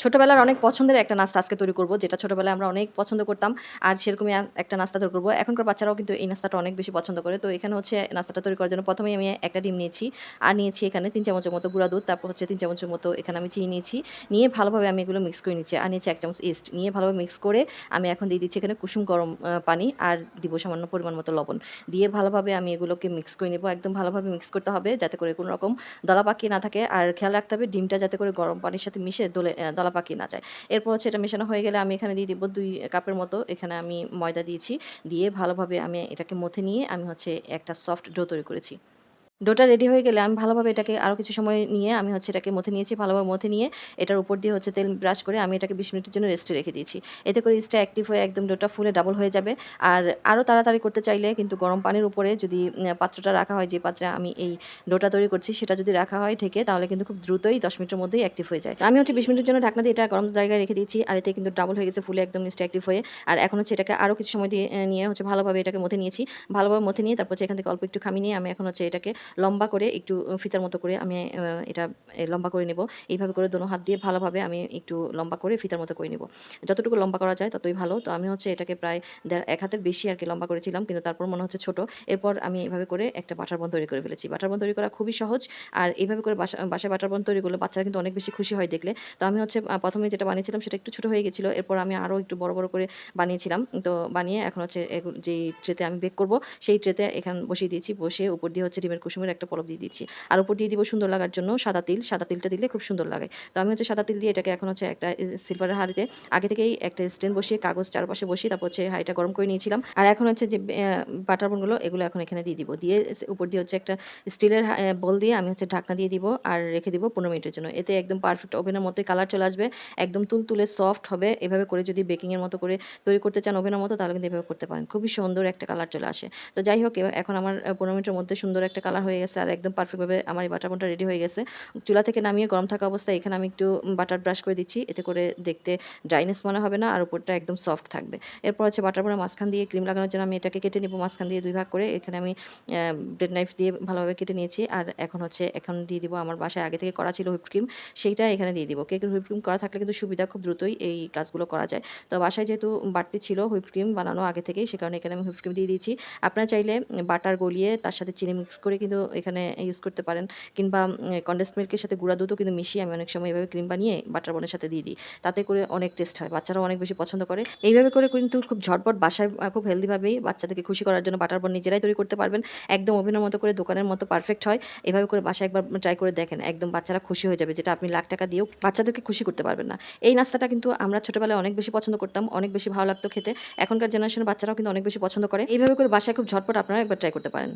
ছোটবেলার অনেক পছন্দের একটা নাস্তা আজকে তৈরি করব যেটা ছোটবেলায় আমরা অনেক পছন্দ করতাম আর সেরকমই একটা নাস্তা তৈরি করব। এখনকার বাচ্চারাও কিন্তু এই নাস্তাটা অনেক বেশি পছন্দ করে। তো এখানে হচ্ছে নাস্তাটা তৈরি করার জন্য প্রথমেই আমি একটা ডিম নিয়েছি আর নিয়েছি এখানে তিন চামচের মতো গুঁড়া দুধ তারপর হচ্ছে তিন চামচের মতো এখানে আমি চিনি নিয়েছি। নিয়ে ভালোভাবে আমি এগুলো মিক্স করে নিচ্ছি আর নিয়েছি এক চামচ ইস্ট নিয়ে ভালোভাবে মিক্স করে আমি এখন দিয়ে দিচ্ছি এখানে কুসুম গরম পানি আর দিব সামান্য পরিমাণ মতো লবণ। দিয়ে ভালোভাবে আমি এগুলোকে মিক্স করে নেব একদম ভালোভাবে মিক্স করতে হবে যাতে করে কোনো রকম দলা পাকিয়ে না থাকে। আর খেয়াল রাখতে হবে ডিমটা যাতে করে গরম পানির সাথে মিশে দলে আহ, দলা পাকিয়ে না যায়। এরপর হচ্ছে এটা মেশানো হয়ে গেলে আমি এখানে দিয়ে দিব দুই কাপের মতো। এখানে আমি ময়দা দিয়েছি। দিয়ে ভালোভাবে আমি এটাকে মথে নিয়ে আমি হচ্ছে একটা সফট ডো তৈরি করেছি। ডোটা রেডি হয়ে গেলে আমি ভালোভাবে এটাকে আরও কিছু সময় নিয়ে আমি হচ্ছে এটাকে মথে নিয়েছি, ভালোভাবে মথে নিয়ে এটার উপর দিয়ে হচ্ছে তেল ব্রাশ করে আমি এটাকে বিশ মিনিটের জন্য রেস্টে রেখে দিয়েছি। এতে করে ইস্টটা অ্যাক্টিভ হয়ে একদম ডোটা ফুলে ডাবল হয়ে যাবে। আর আরও তাড়াতাড়ি করতে চাইলে কিন্তু গরম পানির উপরে যদি পাত্রটা রাখা হয়, যে পাত্রে আমি এই ডোটা তৈরি করছি সেটা যদি রাখা হয় ঢেকে তাহলে কিন্তু খুব দ্রুতই দশ মিনিটের মধ্যেই অ্যাক্টিভ হয়ে যায়। আমি হচ্ছে বিশ মিনিটের জন্য ঢাকনা দিয়ে এটা গরম জায়গায় রেখে দিয়েছি আর এতে কিন্তু ডাবল হয়ে গেছে, ফুলে একদম নিচটা অ্যাক্টিভ হয়ে। আর এখন হচ্ছে এটাকে আরও কিছু সময় দিয়ে নিয়ে হচ্ছে ভালোভাবে এটাকে মথে নিয়েছি। ভালোভাবে মথে নিয়ে তারপর হচ্ছে এখান থেকে অল্প একটু খামি নিয়ে আমি এখন হচ্ছে এটাকে লম্বা করে একটু ফিতার মতো করে আমি এটা লম্বা করে নেব। এইভাবে করে দোনো হাত দিয়ে ভালোভাবে আমি একটু লম্বা করে ফিতার মতো করে নেব। যতটুকু লম্বা করা যায় ততই ভালো। তো আমি হচ্ছে এটাকে প্রায় এক হাতের বেশি আর কি লম্বা করেছিলাম, কিন্তু তারপর মনে হচ্ছে ছোট। এরপর আমি এভাবে করে একটা বাটার বন তৈরি করে ফেলেছি। বাটার বন তৈরি করা খুবই সহজ। আর এইভাবে করে বাসা বাসায় বাটার বন তৈরি করলে বাচ্চারা কিন্তু অনেক বেশি খুশি হয় দেখলে। তো আমি হচ্ছে প্রথমে যেটা বানিয়েছিলাম সেটা একটু ছোট হয়ে গেছিল। এরপর আমি আরও একটু বড় বড় করে বানিয়েছিলাম। তো বানিয়ে এখন হচ্ছে যেই ট্রেতে আমি বেক করব, সেই ট্রেতে এখান বসিয়ে দিয়েছি। বসে উপর দিয়ে হচ্ছে ডিমের কুসুমের একটা পলক দিয়ে দিচ্ছি। আর উপর দিয়ে দিব সুন্দর লাগার জন্য সাদা তিল। সাদা তিলটা দিলে খুব সুন্দর লাগে। তো আমি হচ্ছে সাদা তিল দিয়ে এটাকে এখন হচ্ছে একটা সিলভারের হাঁড়িতে আগে থেকেই একটা স্ট্যান্ড বসিয়ে, কাগজ চারপাশে বসিয়ে, তারপর হচ্ছে হাঁড়িটা গরম করে নিয়েছিলাম। আর এখন হচ্ছে যে বাটার বনগুলো এগুলো এখন এখানে দিয়ে দিব। দিয়ে উপর দিয়ে হচ্ছে একটা স্টিলের বল দিয়ে আমি হচ্ছে ঢাকনা দিয়ে দিব আর রেখে দিব পনেরো মিনিটের জন্য। এতে একদম পারফেক্ট ওভেনের মতোই কালার চলে আসবে। একদম তুল তুলে সফট হবে। এভাবে করে যদি বেকিংয়ের মতো করে তৈরি করতে চান ওভেনের মতো, তাহলে কিন্তু এভাবে করতে পারেন। খুবই সুন্দর একটা কালার চলে আসে। তো যাই হোক এখন আমার পনেরো মিনিটের মধ্যে সুন্দর একটা কালার হয়ে গেছে আর একদম পারফেক্টভাবে আমার এই বাটার বনটা রেডি হয়ে গেছে। চুলা থেকে নামিয়ে গরম থাকা অবস্থায় এখানে আমি একটু বাটার ব্রাশ করে দিচ্ছি। এতে করে দেখতে ড্রাইনেস মনে হবে না আর উপরটা একদম সফট থাকবে। এরপর হচ্ছে বাটার বনের মাঝখান দিয়ে ক্রিম লাগানোর জন্য আমি এটাকে কেটে নেব মাঝখান দিয়ে দুই ভাগ করে। এখানে আমি ব্রেড নাইফ দিয়ে ভালোভাবে কেটে নিয়েছি। আর এখন হচ্ছে এখন দিয়ে দিব আমার বাসায় আগে থেকে করা ছিল হুইপ ক্রিম সেইটা এখানে দিয়ে দিব। কেকের হুইপ ক্রিম করা থাকলে কিন্তু সুবিধা খুব দ্রুতই এই কাজগুলো করা যায়। তো বাসায় যেহেতু বাড়তি ছিল হুইপ ক্রিম বানানো আগে থেকেই, সে কারণে এখানে আমি হুইপ ক্রিম দিয়ে দিয়েছি। আপনারা চাইলে বাটার গলিয়ে তার সাথে চিনি মিক্স করে কিন্তু এখানে ইউজ করতে পারেন। কিংবা কন্ডেন্স মিল্কের সাথে গুঁড়া দুধও কিন্তু মিশিয়ে আমি অনেক সময় এভাবে ক্রিম বানিয়ে বাটার বনের সাথে দিয়ে দিই। তাতে করে অনেক টেস্ট হয়, বাচ্চারাও অনেক বেশি পছন্দ করে। এইভাবে করে কিন্তু খুব ঝটপট বাসায় খুব হেলদিভাবেই বাচ্চাদেরকে খুশি করার জন্য বাটার বন নিজেরাই তৈরি করতে পারবেন। একদম ওভেনের মতো করে, দোকানের মতো পারফেক্ট হয়। এভাবে করে বাসায় একবার ট্রাই করে দেখেন, একদম বাচ্চারা খুশি হয়ে যাবে, যেটা আপনি লাখ টাকা দিয়েও বাচ্চাদেরকে খুশি করতে পারবেন না। এই নাস্তাটা কিন্তু আমরা ছোটবেলায় অনেক বেশি পছন্দ করতাম, অনেক বেশি ভালো লাগতো খেতে। এখনকার জেনারেশনের বাচ্চারাও কিন্তু অনেক বেশি পছন্দ করে। এইভাবে করে বাসায় খুব ঝটপট আপনারা একবার ট্রাই করতে পারেন।